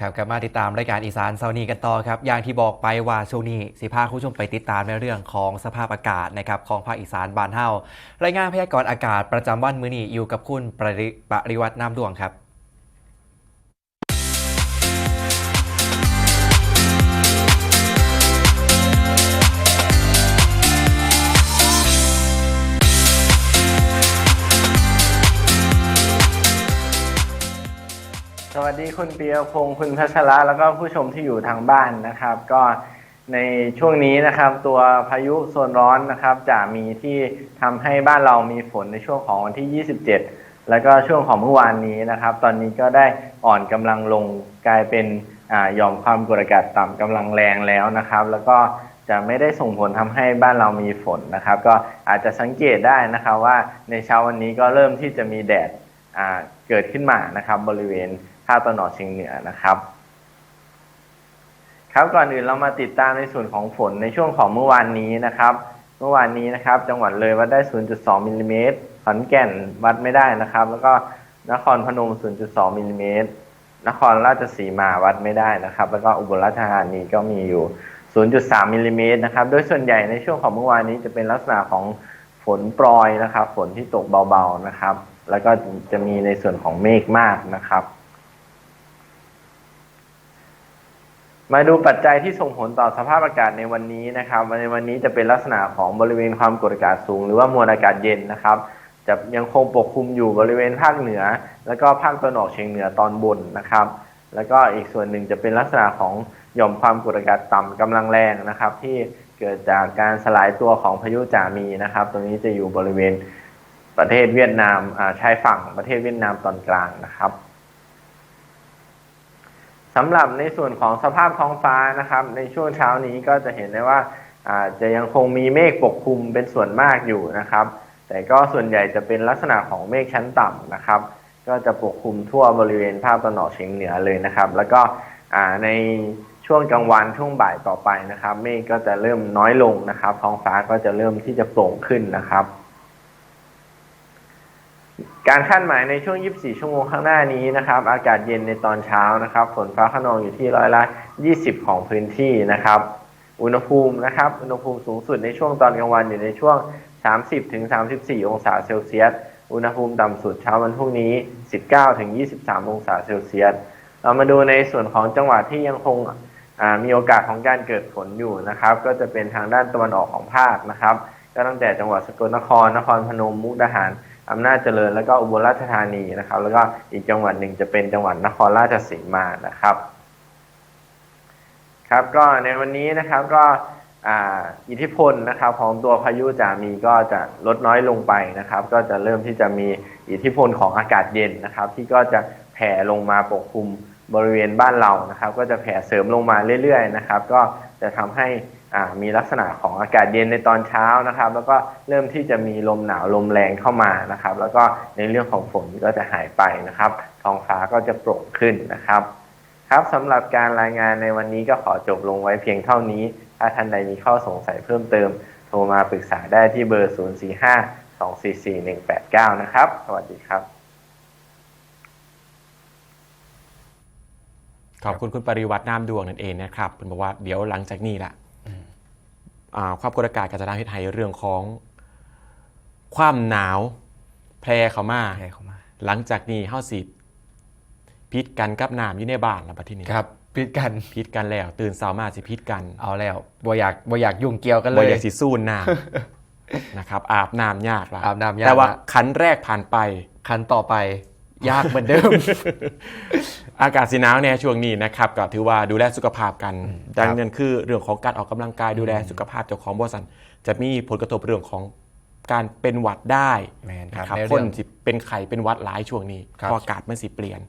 ครับกลับมาติดตามรายการอีสานเซานีกันต่อครับอย่างที่บอกไปว่าช่วงนี้สิพาคุณผู้ชมไปติดตามในเรื่องของสภาพอากาศนะครับของภาคอีสานบานเฮารายงานพยากรณ์อากาศประจำวันมื้อนี้อยู่กับคุณปริปริวัติน้ำดวงครับ วัสดีคุณเปียพงศ์คุณพัชระแล้วก็ผู้ชมที่อยู่ทางบ้านนะครับ ก็ในช่วงนี้นะครับ ตัวพายุโซนร้อนนะครับ จะมีที่ทำให้บ้านเรามีฝนในช่วงของวันที่ 27 แล้วก็ช่วงของเมื่อวานนี้นะครับ ตอนนี้ก็ได้อ่อนกำลังลงกลายเป็นอ่าหย่อมความกดอากาศต่ำกำลังแรงแล้วนะครับ แล้วก็จะไม่ได้ส่งผลทำให้บ้านเรามีฝนนะครับ ก็อาจจะสังเกตได้นะครับว่าในเช้าวันนี้ก็เริ่มที่จะมีแดดอ่าเกิดขึ้นมานะครับ บริเวณ ภาคตะวันออกเฉียงเหนือนะครับ ครับก่อนอื่นเรามาติดตามในส่วนของฝนในช่วงของเมื่อวานนี้นะครับ เมื่อวานนี้นะครับ จังหวัดเลยวัดได้ 0.2มิลลิเมตรขอนแก่นวัดไม่ได้นะครับ แล้วก็นครพนม 0.2มิลลิเมตรนครราชสีมาวัดไม่ได้นะครับ แล้วก็อุบลราชธานีก็มีอยู่ 0.3มิลลิเมตรนะครับ โดยส่วนใหญ่ในช่วงของเมื่อวานนี้จะเป็นลักษณะของฝนโปรยนะครับ ฝนที่ตกเบาๆนะครับ แล้วก็จะมีในส่วนของเมฆมากนะครับ มาดูปัจจัยที่ส่งผลต่อสภาพอากาศในวันนี้นะครับในวันนี้จะเป็นลักษณะของบริเวณความกดอากาศสูง หรือว่ามวลอากาศเย็นนะครับ จะยังคงปกคลุมอยู่บริเวณภาคเหนือ แล้วก็ภาคตะวันออกเฉียงเหนือตอนบนนะครับ แล้วก็อีกส่วนหนึ่งจะเป็นลักษณะของหย่อมความกดอากาศต่ำกำลังแรงนะครับ ที่เกิดจากการสลายตัวของพายุจามีนะครับ ตรงนี้จะอยู่บริเวณประเทศเวียดนามอ่าชายฝั่งประเทศเวียดนามตอนกลางนะครับ สำหรับในส่วนของสภาพท้องฟ้านะครับ ในช่วงเช้านี้ก็จะเห็นได้ว่าอาจะยังคงมีเมฆปกคลุมเป็นส่วนมากอยู่นะครับ แต่ก็ส่วนใหญ่จะเป็นลักษณะของเมฆชั้นต่ำนะครับ ก็จะปกคลุมทั่วบริเวณภาคตะวันออกเฉียงเหนือเลยนะครับ แล้วก็ในช่วงกลางวันช่วงบ่ายต่อไปนะครับ เมฆก็จะเริ่มน้อยลงนะครับ ท้องฟ้าก็จะเริ่มที่จะโปร่งขึ้นนะครับ การคาดหมายในช่วง 24 ชั่วโมงข้างหน้านี้นะครับ อากาศเย็นในตอนเช้านะครับ ฝนฟ้าขนองอยู่ที่ร้อยละ 20 ของพื้นที่นะครับ อุณหภูมินะครับ อุณหภูมิสูงสุดในช่วงตอนกลางวันอยู่ในช่วง 30ถึง34 องศาเซลเซียส อุณหภูมิต่ำสุดเช้าวันพรุ่งนี้ 19ถึง23 องศาเซลเซียส เรามาดูในส่วนของจังหวัดที่ยังคงมีโอกาสของการเกิดฝนอยู่นะครับ ก็จะเป็นทางด้านตะวันออกของภาคนะครับ ก็ตั้งแต่จังหวัดสกลนคร นครพนม มุกดาหาร อำนาจเจริญแล้วก็อุบลราชธานีนะครับ แล้วก็อีกจังหวัดหนึ่งจะเป็นจังหวัดนครราชสีมานะครับ ครับก็ในวันนี้นะครับก็ออิทธิพลนะครับของตัวพายุจามีก็จะลดน้อยลงไปนะครับ ก็จะเริ่มที่จะมีอิทธิพลของอากาศเย็นนะครับ ที่ก็จะแผ่ลงมาปกคลุมบริเวณบ้านเรานะครับ ก็จะแผ่เสริมลงมาเรื่อยๆนะครับ ก็จะทำให้ มีลักษณะของอากาศเย็นในตอนเช้านะครับ แล้วก็เริ่มที่จะมีลมหนาวลมแรงเข้ามานะครับ แล้วก็ในเรื่องของฝนก็จะหายไปนะครับ ท้องฟ้าก็จะโปร่งขึ้นนะครับ ครับสำหรับการรายงานในวันนี้ก็ขอจบลงไว้เพียงเท่านี้ ถ้าท่านใดมีข้อสงสัยเพิ่มเติม โทรมาปรึกษาได้ที่เบอร์ 045-244-189 นะครับ สวัสดีครับ ขอบคุณคุณปริวัติน้ำดวงนั่นเองนะครับเป็นบอกว่าเดี๋ยวหลังจากนี้ละ ความกดอากาศก็จะทำให้ไทยเรื่องของความหนาวแพร่เข้ามา แพ้เข้ามา หลังจากนี้เฮาสิพิษกันกับน้ำอยู่ในบ้านแล้วบัดทีนี้ครับพิดกันพิษกันแล้ว ตื่นเช้ามาสิพิษกันเอาแล้วบ่อยากบ่อยากยุ่งเกี่ยวกันเลบ่ยอยากสิสู้น้ำนะครับอาบน้ำยากละอาบน้ำยากแต่ว่าละขันแรกผ่านไปคันต่อไป ยากเหมือนเดิม อากาศสีหนาวในช่วงนี้นะครับก็ถือว่าดูแลสุขภาพกัน ดังครับนั้นคือเรื่องของการออกกำลังกายดูแลสุขภาพเจ้าของบริษัทจะมีผลกระทบเรื่องของการเป็นหวัดได้แมนนะครับในคเรื่นองสิเป็นไข้เป็นหวัดหลายช่วงนี้ครับเพราะอากาศมันสิเปลี่ยน